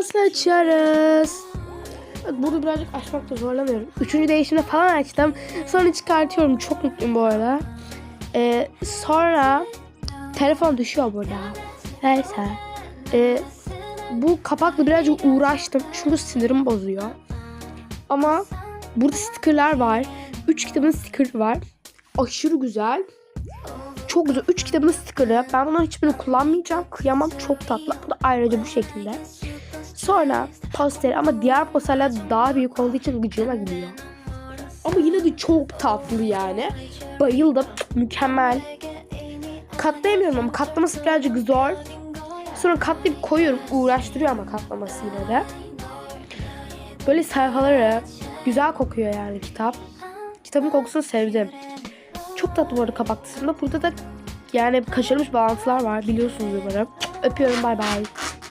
nasıl açarız? Bak Burada birazcık açmakta zorlanıyorum. Üçüncü değişimde falan açtım. Sonra çıkartıyorum. Çok mutluyum bu arada. Ee, sonra telefon düşüyor burada. Neyse. Ee, bu kapakla birazcık uğraştım. Çünkü sinirim bozuyor. Ama burada stickerlar var. Üç kitabın stickerı var. Aşırı güzel. Çok güzel. Üç kitabın stickerı. Ben bunların hiçbirini kullanmayacağım. Kıyamam. Çok tatlı. Bu da ayrıca bu şekilde. Sonra poster ama diğer posterler daha büyük olduğu için gıcıma gidiyor. Ama yine de çok tatlı yani. Bayıldım. Mükemmel. Katlayamıyorum ama katlaması birazcık zor. Sonra katlayıp koyuyorum. Uğraştırıyor ama katlaması yine de. Böyle sayfaları güzel kokuyor yani kitap. Kitabın kokusunu sevdim. Çok tatlı bu arada kapak kısmında. Burada da yani kaçırılmış bağlantılar var biliyorsunuz umarım. Öpüyorum bay bay.